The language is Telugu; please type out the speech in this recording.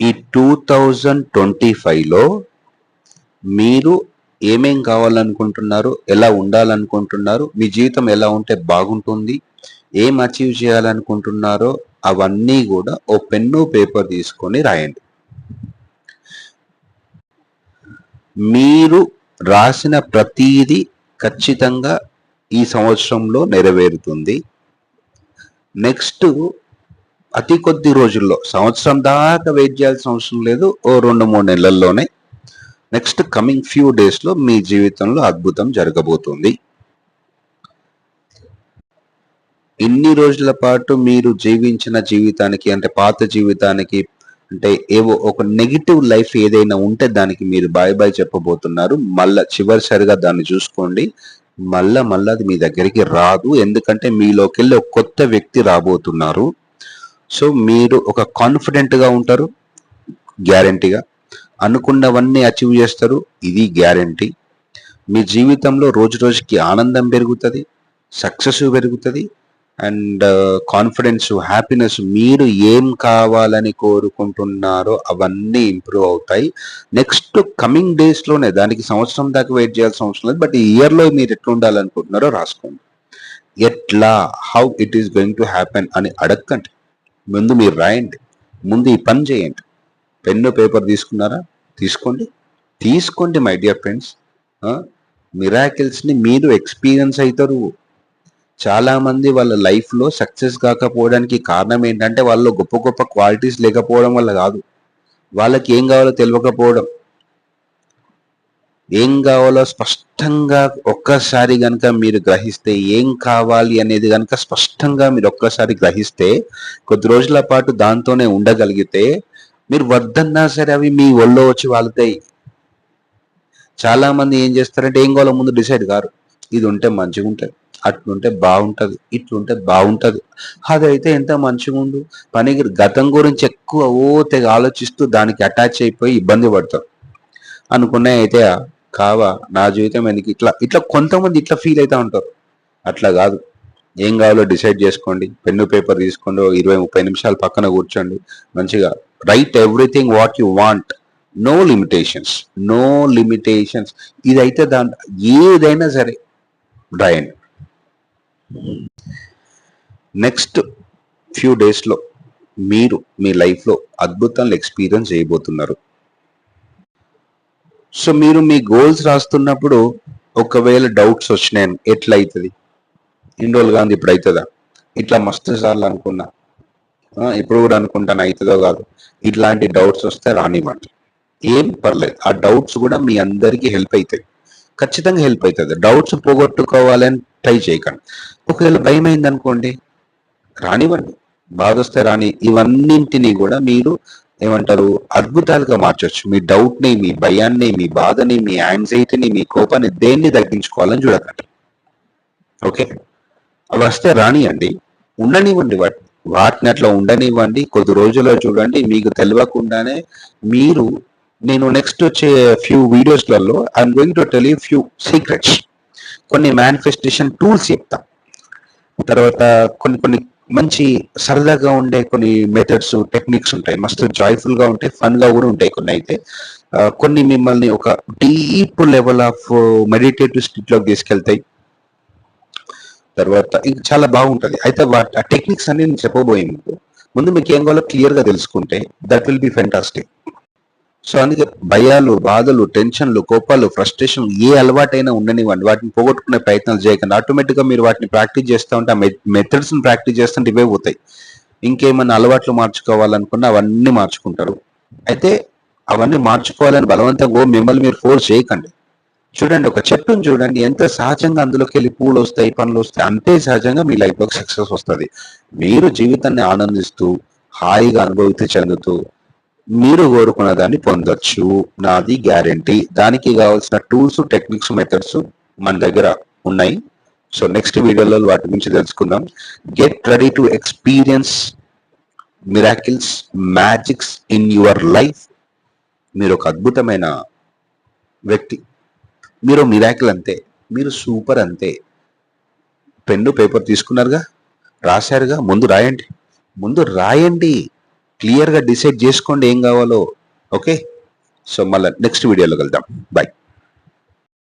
ఈ టూ థౌజండ్ ట్వంటీ ఫైవ్లో మీరు ఏమేం కావాలనుకుంటున్నారు ఎలా ఉండాలనుకుంటున్నారు మీ జీవితం ఎలా ఉంటే బాగుంటుంది ఏం అచీవ్ చేయాలనుకుంటున్నారో అవన్నీ కూడా ఓ పెన్ను పేపర్ తీసుకొని రాయండి. మీరు రాసిన ప్రతీది ఖచ్చితంగా ఈ సంవత్సరంలో నెరవేరుతుంది. నెక్స్ట్ అతి కొద్ది రోజుల్లో సంవత్సరం దాకా వెయిట్ చేయాల్సిన అవసరం లేదు ఓ రెండు మూడు నెలల్లోనే. నెక్స్ట్ కమింగ్ ఫ్యూ డేస్లో మీ జీవితంలో అద్భుతం జరగబోతుంది. ఇన్ని రోజుల పాటు మీరు జీవించిన జీవితానికి అంటే పాత జీవితానికి అంటే ఏవో ఒక నెగిటివ్ లైఫ్ ఏదైనా ఉంటే దానికి మీరు బాయ్ బాయ్ చెప్పబోతున్నారు. మళ్ళా చివరిసారిగా దాన్ని చూసుకోండి. మళ్ళా మళ్ళా అది మీ దగ్గరికి రాదు. ఎందుకంటే మీలోకెళ్ళి ఒక కొత్త వ్యక్తి రాబోతున్నారు. సో మీరు ఒక కాన్ఫిడెంట్గా ఉంటారు గ్యారంటీగా. అనుకున్నవన్నీ అచీవ్ చేస్తారు ఇది గ్యారంటీ. మీ జీవితంలో రోజు రోజుకి ఆనందం పెరుగుతుంది సక్సెస్ పెరుగుతుంది అండ్ కాన్ఫిడెన్స్ హ్యాపీనెస్ మీరు ఏం కావాలని కోరుకుంటున్నారో అవన్నీ ఇంప్రూవ్ అవుతాయి. నెక్స్ట్ కమింగ్ డేస్లోనే దానికి సంవత్సరం దాకా వెయిట్ చేయాల్సిన అవసరం లేదు బట్ ఈ ఇయర్లో మీరు ఎట్లా ఉండాలనుకుంటున్నారో రాసుకోండి. ఎట్లా how it is going to happen అని అడగండి ముందు మీరు రాయండి. ముందు ఈ పని చేయండి. పెన్ను పేపర్ తీసుకున్నారా? తీసుకోండి. తీసుకోండి మై డియర్ ఫ్రెండ్స్. మిరాకిల్స్ని మీరు ఎక్స్పీరియన్స్ అవుతారు చాలామంది వాళ్ళ లైఫ్లో సక్సెస్ కాకపోవడానికి కారణం ఏంటంటే వాళ్ళు గొప్ప గొప్ప క్వాలిటీస్ లేకపోవడం వల్ల కాదు. వాళ్ళకి ఏం కావాలో తెలియకపోవడం. ఏం కావాలో స్పష్టంగా ఒక్కసారి గనక మీరు గ్రహిస్తే ఏం కావాలి అనేది గనక స్పష్టంగా మీరు ఒక్కసారి గ్రహిస్తే కొద్ది రోజుల పాటు దాంతోనే ఉండగలిగితే మీరు వద్దన్నా సరే అవి మీ ఒళ్ళో వచ్చి వాళ్తాయి చాలా మంది ఏం చేస్తారంటే ఏం కావాలో ముందు డిసైడ్ కారు. ఇది ఉంటే మంచిగా ఉంటుంది అట్లుంటే బాగుంటుంది ఇట్లుంటే బాగుంటుంది. అదైతే ఎంత మంచిగా ఉండు. పనికి గతం గురించి ఎక్కువ ఓ తెగ ఆలోచిస్తూ దానికి అటాచ్ అయిపోయి ఇబ్బంది పడతారు. అనుకునే అయితే కావా నా జీవితం ఎందుకు? ఇట్లా ఇట్లా కొంతమంది ఇట్లా ఫీల్ అవుతా ఉంటారు. అట్లా కాదు. ఏం కావాలో డిసైడ్ చేసుకోండి. పెన్ను పేపర్ తీసుకోండి. ఇరవై ముప్పై నిమిషాలు పక్కన కూర్చోండి. మంచిగా write everything what you want no limitations no limitations ఇదైతే దాంట్లో ఏదైనా సరే రాయండి నెక్స్ట్ ఫ్యూ డేస్లో మీరు మీ లైఫ్లో అద్భుతాలు ఎక్స్పీరియన్స్ చేయబోతున్నారు. సో మీరు మీ గోల్స్ రాస్తున్నప్పుడు ఒకవేళ డౌట్స్ వచ్చినాయి ఎట్లా అవుతుంది ఇన్ని రోజులు కానీ ఇప్పుడు అవుతుందా ఇట్లా మస్తు సార్లు అనుకున్నా. ఇప్పుడు కూడా అనుకుంటాను అవుతుందో కాదు. ఇట్లాంటి డౌట్స్ వస్తే రానివ్వండి. ఏం పర్లేదు. ఆ డౌట్స్ కూడా మీ అందరికీ హెల్ప్ అవుతాయి ఖచ్చితంగా హెల్ప్ అవుతుంది డౌట్స్ పోగొట్టుకోవాలని ట్రై చేయకండి. ఒకవేళ భయం అయింది అనుకోండి రానివ్వండి. బాధ వస్తే రాని. ఇవన్నింటినీ కూడా మీరు ఏమంటారు? అద్భుతాలుగా మార్చొచ్చు. మీ డౌట్ని మీ భయాన్ని మీ బాధని మీ యాంగ్జైటీని మీ కోపాన్ని దేన్ని తగ్గించుకోవాలని చూడకండి. ఓకే? అవి వస్తే రానియండి. ఉండనివ్వండి వాటి వాటిని అట్లా ఉండనివ్వండి. కొద్ది రోజుల్లో చూడండి. మీకు తెలియకుండానే మీరు నేను నెక్స్ట్ వచ్చే few వీడియోస్లలో I'm going to tell you few secrets కొన్ని మేనిఫెస్టేషన్ టూల్స్ చెప్తా. తర్వాత కొన్ని కొన్ని మంచి సరదాగా ఉండే కొన్ని మెథడ్స్ టెక్నిక్స్ ఉంటాయి. మస్తు జాయ్ఫుల్గా ఉంటాయి ఫన్గా కూడా ఉంటాయి కొన్ని అయితే. కొన్ని మిమ్మల్ని ఒక డీప్ లెవెల్ ఆఫ్ మెడిటేటివ్ స్టేట్లోకి తీసుకెళ్తాయి. తర్వాత ఇది చాలా బాగుంటది. అయితే వాటి ఆ టెక్నిక్స్ అన్ని నేను చెప్పబోయే ముందు మీకు ఏం కావాలో క్లియర్గా తెలుసుకుంటే that will be fantastic so అందుకే భయాలు బాధలు టెన్షన్లు కోపాలు ఫ్రస్ట్రేషన్ ఏ అలవాటైనా ఉండనివ్వండి. వాటిని పోగొట్టుకునే ప్రయత్నాలు చేయకండి. ఆటోమేటిక్గా మీరు వాటిని ప్రాక్టీస్ చేస్తూ ఉంటే ఆ మెథడ్స్ ప్రాక్టీస్ చేస్తుంటే ఇవే పోతాయి. ఇంకేమైనా అలవాట్లు మార్చుకోవాలనుకున్నా అవన్నీ మార్చుకుంటారు. అయితే అవన్నీ మార్చుకోవాలని బలవంతంగా మిమ్మల్ని మీరు ఫోర్స్ చేయకండి. చూడండి ఒక చెట్టును చూడండి. ఎంత సహజంగా అందులోకి వెళ్ళి పూలు వస్తాయి పనులు వస్తాయి అంతే సహజంగా మీ లైఫ్లో సక్సెస్ వస్తుంది. మీరు జీవితాన్ని ఆనందిస్తూ హాయిగా అనుభవితి చెందుతూ మీరు కోరుకున్న దాన్ని పొందొచ్చు. నాది గ్యారంటీ. దానికి కావాల్సిన టూల్స్ టెక్నిక్స్ మెథడ్స్ మన దగ్గర ఉన్నాయి. సో నెక్స్ట్ వీడియోలో వాటి గురించి తెలుసుకుందాం. Get ready to experience miracles magics in your life. మీరు ఒక అద్భుతమైన వ్యక్తి. మీరు మిరాకిల్ అంతే. మీరు సూపర్ అంతే. పెన్ను పేపర్ తీసుకున్నారుగా? రాశారుగా? ముందు రాయండి. ముందు రాయండి. క్లియర్గా డిసైడ్ చేసుకోండి ఏం కావాలో. ఓకే? సో మళ్ళీ నెక్స్ట్ వీడియోలో కలుద్దాం. బాయ్.